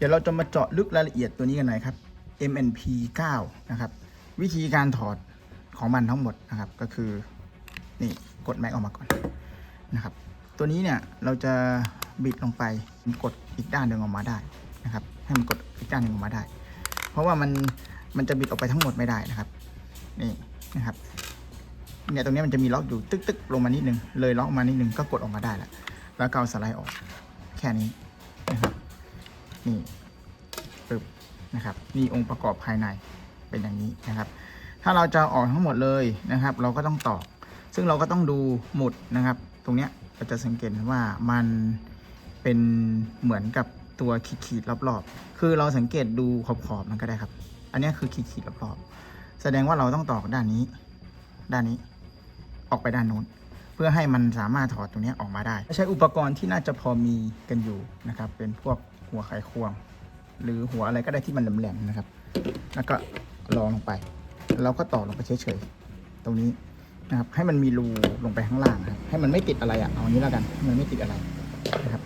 เดี๋ยวเราจะมาเจาะลึกรายละเอียดตัวนี้กันหน่อยครับ MNP 9 นะครับ วิธีการถอดของมันทั้งหมดนะครับ ก็คือนี่กดแม็กออกมาก่อนนะครับ ตัวนี้เนี่ยเราจะบิดลงไปกดอีกด้านหนึ่งออกมาได้นะครับ ให้มันกดอีกด้านหนึ่งออกมาได้ เพราะว่ามันมันจะบิดออกไปทั้งหมดไม่ได้นะครับนี่นะครับเนี่ยตรงนี้มันจะมีล็อกอยู่ตึกตึกลงมานิดนึงเลยล็อกมานิดนึงก็กดออกมาได้แล้วแล้วก็เอาสไลด์ออกแค่นี้นะครับ นี่ปึ๊บนะครับนี่องค์ประกอบภายในเป็นอย่างนี้นะครับ ถ้าเราจะออกทั้งหมดเลยนะครับ เราก็ต้องตอก ซึ่งเราก็ต้องดูหมุดนะครับ ตรงเนี้ยเราจะสังเกตว่ามันเป็นเหมือนกับตัวขีดๆรอบๆ คือเราสังเกตดูขอบๆมันก็ได้ครับ อันนี้คือขีดๆรอบๆ แสดงว่าเราต้องตอกด้านนี้ ด้านนี้ ออกไปด้านนู้น เพื่อให้มันสามารถถอดตรงเนี้ยออกมาได้ ใช้อุปกรณ์ที่น่าจะพอมีกันอยู่นะครับ เป็นพวก หัวไขควง หรือหัวอะไรก็ได้ที่มันแหลมๆนะครับ แล้วก็รองลงไป เราก็ต่อลงไปเฉยๆตรงนี้นะครับ ให้มันมีรูลงไปข้างล่างครับให้มันไม่ติดอะไรอะ่ะเอาอันนี้แล้วกันมันไม่ติดอะไรนะครับ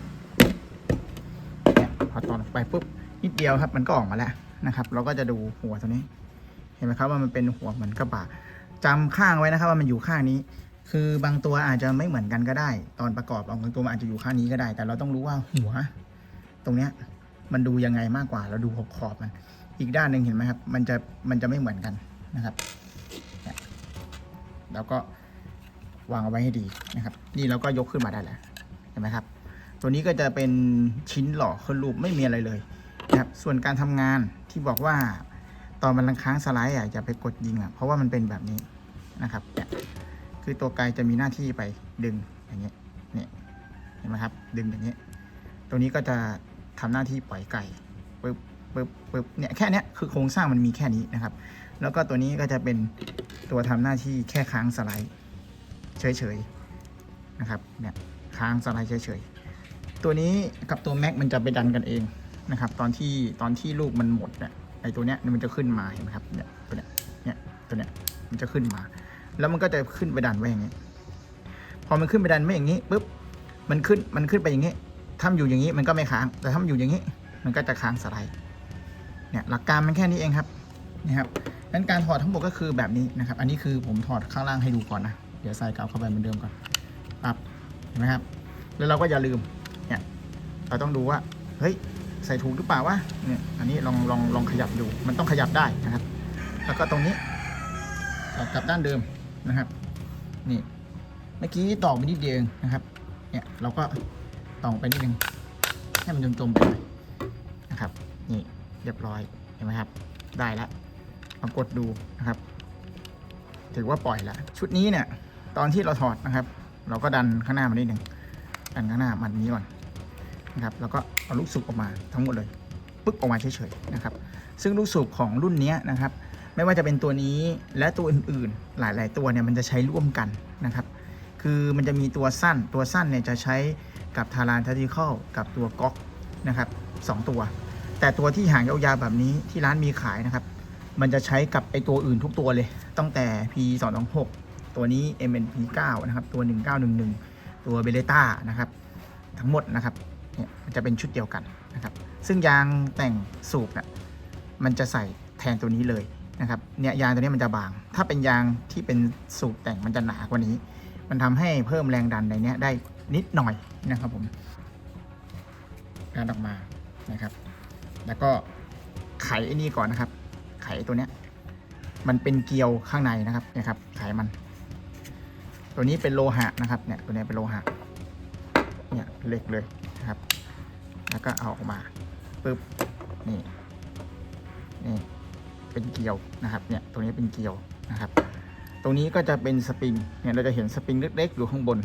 เนี่ยพอต่อลงไปปุ๊บนิดเดียวครับ มันก็ออกมาแล้วนะครับ เราก็จะดูหัวตัวนี้ เห็นไหมครับว่ามันเป็นหัวเหมือนกระบะจำข้างไว้นะครับ ว่ามันอยู่ข้างนี้ คือบางตัวอาจจะไม่เหมือนกันก็ได้ ตอนประกอบบางตัวมันอาจจะอยู่ข้างนี้ก็ได้ แต่เราต้องรู้ว่าหัว ตรงเนี้ยมันดูยังไงมากกว่า เราดูขอบขอบมัน อีกด้านหนึ่งเห็นไหมครับ มันจะมันจะไม่เหมือนกันนะครับแล้วก็วางเอาไว้ให้ดีนะครับ นี่เราก็ยกขึ้นมาได้แล้วเห็นไหมครับ ตัวนี้ก็จะเป็นชิ้นหล่อขึ้นรูปไม่มีอะไรเลยนะครับ ส่วนการทำงานที่บอกว่าตอนมันลังค้างสไลด์อะอย่าไปกดยิงอะเพราะว่ามันเป็นแบบนี้นะครับคือตัวไกลจะมีหน้าที่ไปดึงอย่างเงี้ยเนี่ยเห็นไหมครับ ดึงอย่างเงี้ยตัวนี้ก็จะ ทำหน้าที่ปล่อยไก่ปึ๊บปึ๊บปึ๊บเนี่ยแค่นี้คือโครงสร้างมันมีแค่นี้นะครับ แล้วก็ตัวนี้ก็จะเป็นตัวทำหน้าที่แค่ค้างสไลด์เฉยๆนะครับเนี่ยค้างสไลด์เฉยๆตัวนี้กับตัวแม็กมันจะไปดันกันเองนะครับ ตอนที่ตอนที่ลูกมันหมดเนี่ยไอตัวเนี้ยมันจะขึ้นมาเห็นไหมครับเนี่ยตัวเนี้ยเนี่ยตัวเนี้ยมันจะขึ้นมา แล้วมันก็จะขึ้นไปดันไว้อย่างนี้ พอมันขึ้นไปดันไว้อย่างนี้ปุ๊บมันขึ้นมันขึ้นไปอย่างนี้ ถ้าอยู่อย่างนี้มันก็ไม่ค้าง แต่ถ้าอยู่อย่างนี้ มันก็จะค้างสไลด์ เนี่ยหลักการมันแค่นี้เองครับ นี่ครับงั้นการถอดทั้งหมดก็คือแบบนี้นะครับ อันนี้คือผมถอดข้างล่างให้ดูก่อนนะ เดี๋ยวใส่กลับเข้าไปเหมือนเดิมก่อนปับเห็นไหมครับ แล้วเราก็อย่าลืม เนี่ย เราต้องดูว่า เฮ้ย ใส่ถูกหรือเปล่าวะ เนี่ย อันนี้ลองลองลองขยับดู มันต้องขยับได้นะครับ แล้วก็ตรงนี้ตอกลับด้านเดิมนะครับ นี่ เมื่อกี้ตอกไปนิดเดียวนะครับ เนี่ย เราก็ ตอกไปนิดนึง ให้มันจมๆไปเลยนะครับ นี่เรียบร้อยเห็นไหมครับ ได้แล้วลองกดดูนะครับ ถือว่าปล่อยแล้วชุดนี้เนี่ย ตอนที่เราถอดนะครับ เราก็ดันข้างหน้ามานิดหนึ่งดันข้างหน้ามันนี้ก่อนนะครับ แล้วก็เอาลูกสูบออกมาทั้งหมดเลยปึ๊บออกมาเฉยๆนะครับ ซึ่งลูกสูบของรุ่นนี้นะครับ ไม่ว่าจะเป็นตัวนี้และตัวอื่นๆ หลาย ๆ ตัวเนี่ยมันจะใช้ร่วมกันนะครับ คือมันจะมีตัวสั้นตัวสั้นเนี่ยจะใช้ กับทารานทัติคอลกับตัวก๊อกนะครับสองตัว แต่ตัวที่หางยาวๆแบบนี้ที่ร้านมีขายนะครับ มันจะใช้กับไอตัวอื่นทุกตัวเลย ตั้งแต่ P 2 2 6ตัวนี้ MNP 9นะครับ ตัว 1911 ตัวเบเลต้านะครับ ทั้งหมดนะครับเนี่ยมันจะเป็นชุดเดียวกันนะครับ ซึ่งยางแต่งสูบเนี่ยมันจะใส่แทนตัวนี้เลยนะครับเนี่ยยางตัวนี้มันจะบาง ถ้าเป็นยางที่เป็นสูบแต่งมันจะหนากว่านี้ มันทำให้เพิ่มแรงดันในเนี้ยได้ นิดหน่อยนะครับผมการออกมานะครับ แล้วก็ไขไอ้นี่ก่อนนะครับ ไขตัวเนี้ย มันเป็นเกลียวข้างในนะครับนี่ยครับ ไขมัน ตัวนี้เป็นโลหะนะครับ เนี่ย ตัวนี้เป็นโลหะ เนี่ยเหล็กเลยนะครับ แล้วก็เอาออกมาปึ๊บ นี่ นี่ เป็นเกลียวนะครับ เนี่ยตรงนี้เป็นเกลียวนะครับ ตรงนี้ก็จะเป็นสปริง เนี่ย เราจะเห็นสปริงเล็กๆอยู่ข้างบน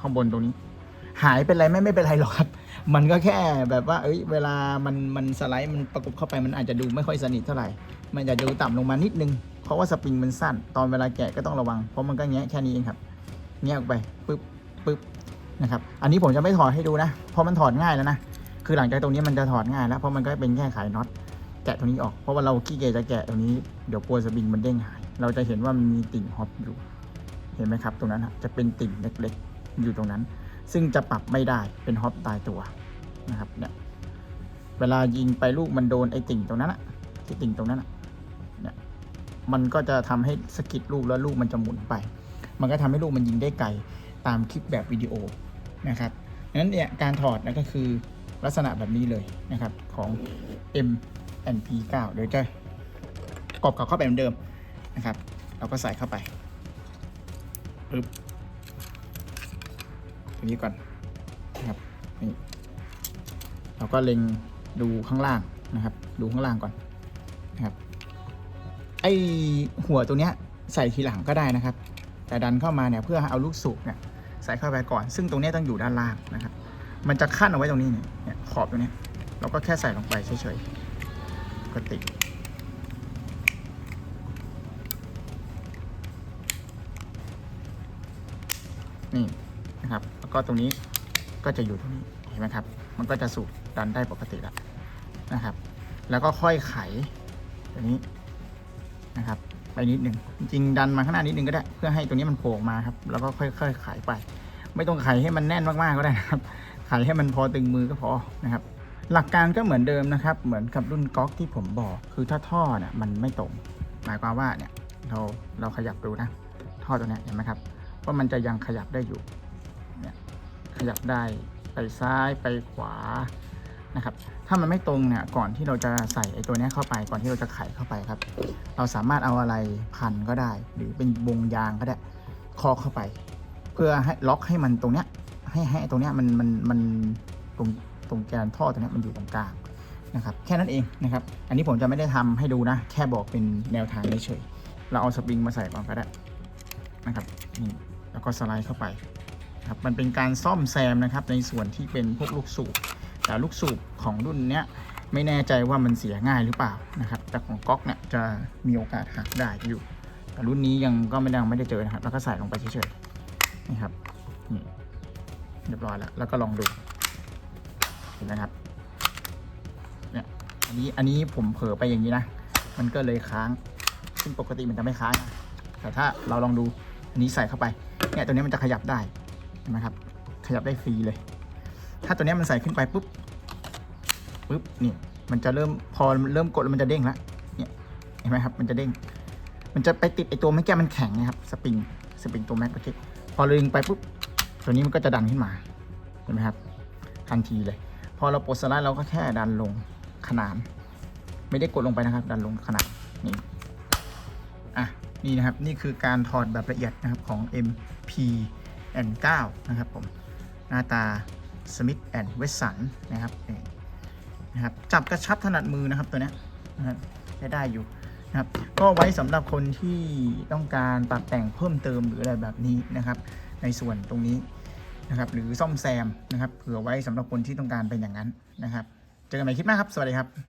ข้างบนตรงนี้ หายเป็นไรไม่ไม่เป็นไรหรอกครับ มันก็แค่แบบว่า เอ้ย เวลามันมันสไลด์มันประกบเข้าไปมันอาจจะดูไม่ค่อยสนิทเท่าไหร่ มันจะดูต่ำลงมานิดนึง เพราะว่าสปริงมันสั้น ตอนเวลาแกะก็ต้องระวัง เพราะมันก็แงะแค่นี้เองครับ แงะออกไปปึ๊บปึ๊บนะครับ อันนี้ผมจะไม่ถอดให้ดูนะ เพราะมันถอดง่ายแล้วนะ คือหลังจากตรงนี้มันจะถอดง่ายแล้ว เพราะมันก็เป็นแค่ไขน็อต แกะตรงนี้ออก เพราะว่าเราขี้เกียจจะแกะตรงนี้ เดี๋ยวกลัวสปริงมันเด้งหาย เราจะเห็นว่ามันมีติ่งฮอปอยู่ เห็นไหมครับ ตรงนั้นจะเป็นติ่งเล็กๆ อยู่ตรงนั้น ซึ่งจะปรับไม่ได้เป็นฮอปตายตัวนะครับเนี่ยเวลายิงไปลูกมันโดนไอ้ติ่งตรงนั้นอะที่ติ่งตรงนั้นอะเนี่ยมันก็จะทำให้สกิดลูกแล้วลูกมันจะหมุนไป มันก็ทำให้ลูกมันยิงได้ไกลตามคลิปแบบวิดีโอนะครับนั้นเนี่ยการถอดนะก็คือลักษณะแบบนี้เลยนะครับของ M n P 9เดี๋ยวจะกรอบกับเข้าไปเหมือนเดิมนะครับ เราก็ใส่เข้าไปปึ๊บ ตรงนี้ก่อนนะครับนี่เราก็เล็งดูข้างล่างนะครับ ดูข้างล่างก่อนนะครับไอหัวตัวเนี้ยใส่ทีหลังก็ได้นะครับ แต่ดันเข้ามาเนี่ยเพื่อเอาลูกสูบเนี่ยใส่เข้าไปก่อน ซึ่งตรงเนี้ยต้องอยู่ด้านล่างนะครับ มันจะขั้นเอาไว้ตรงนี้เนี่ยเนี่ยขอบตรงเนี้ยเราก็แค่ใส่ลงไปเฉยๆก็ติดนี่ แล้วก็ตรงนี้ก็จะอยู่ตรงนี้เห็นไหมครับ มันก็จะสูบดันได้ปกติแล้วนะครับ แล้วก็ค่อยไขตัวนี้นะครับไปนิดหนึ่งจริงดันมาข้างหน้านิดนึงก็ได้ เพื่อให้ตัวนี้มันโผล่มาครับ แล้วก็ค่อยๆขายไป ไม่ต้องไขให้มันแน่นมากๆก็ได้นะครับไขให้มันพอตึงมือก็พอนะครับ หลักการก็เหมือนเดิมนะครับ เหมือนกับรุ่นก๊อกที่ผมบอก คือถ้าท่อเนี่ยมันไม่ตรง หมายความว่าเนี่ยเราเราขยับดูนะ ท่อตัวเนี้ยเห็นไหมครับว่ามันจะยังขยับได้อยู่ ขยับได้ไปซ้ายไปขวานะครับ ถ้ามันไม่ตรงเนี่ยก่อนที่เราจะใส่ไอ้ตัวนี้เข้าไป ก่อนที่เราจะไขเข้าไปครับ เราสามารถเอาอะไรพันก็ได้ หรือเป็นวงยางก็ได้คอเข้าไป เพื่อให้ล็อกให้มันตรงเนี้ยให้ให้ตรงเนี้ยมันมันมันตรงตรงแกนท่อตรงนี้มันอยู่ตรงกลางนะครับ แค่นั้นเองนะครับ อันนี้ผมจะไม่ได้ทำให้ดูนะ แค่บอกเป็นแนวทางเฉยเราเอาสปริงมาใส่ก่อนก็ได้นะครับนี่แล้วก็สไลด์เข้าไป ครับมันเป็นการซ่อมแซมนะครับ ในส่วนที่เป็นพวกลูกสูบแต่ลูกสูบของรุ่นเนี้ยไม่แน่ใจว่ามันเสียง่ายหรือเปล่านะครับ แต่ของก๊อกเนี่ยจะมีโอกาสหักได้อยู่ แต่รุ่นนี้ยังก็ไม่ได้ยังไม่ได้เจอนะครับ แล้วก็ใส่ลงไปเฉยๆนี่ครับนี่เรียบร้อยแล้ว แล้วก็ลองดูเห็นไหมครับเนี่ยอันนี้อันนี้ผมเผลอไปอย่างนี้นะ มันก็เลยค้าง ซึ่งปกติมันจะไม่ค้าง แต่ถ้าเราลองดูอันนี้ใส่เข้าไปเนี่ยตัวนี้มันจะขยับได้ นไหมครับ ขยับได้ฟรีเลย ถ้าตัวนี้มันใส่ขึ้นไปปุ๊บปุ๊บนี่มันจะเริ่มพอเริ่มกดแล้วมันจะเด้งแล้วเนี่ยเห็นไหมครับ มันจะเด้ง มันจะไปติดไอตัวแม็กแกมันแข็งนะครับสปริงสปริงตัวแม็กโอเคพอเราดึงไปปุ๊บตัวนี้มันก็จะดันขึ้นมาเห็นไหมครับทันทีเลย พอเราปลดสไลด์เราก็แค่ดันลงขนาน ไม่ได้กดลงไปนะครับ ดันลงขนาดนี่อะนี่นะครับนี่คือการถอดแบบละเอียดนะครับของ MP N9 นะครับผมหน้าตา Smith and Wesson นะครับนี่นะครับจับกระชับถนัดมือนะครับตัวนี้นะครับได้ได้อยู่นะครับก็ไว้สำหรับคนที่ต้องการปรับแต่งเพิ่มเติมหรืออะไรแบบนี้นะครับ ในส่วนตรงนี้นะครับหรือซ่อมแซมนะครับเผื่อไว้สำหรับคนที่ต้องการเป็นอย่างนั้นนะครับ เจอกันใหม่คลิปหน้าครับ สวัสดีครับ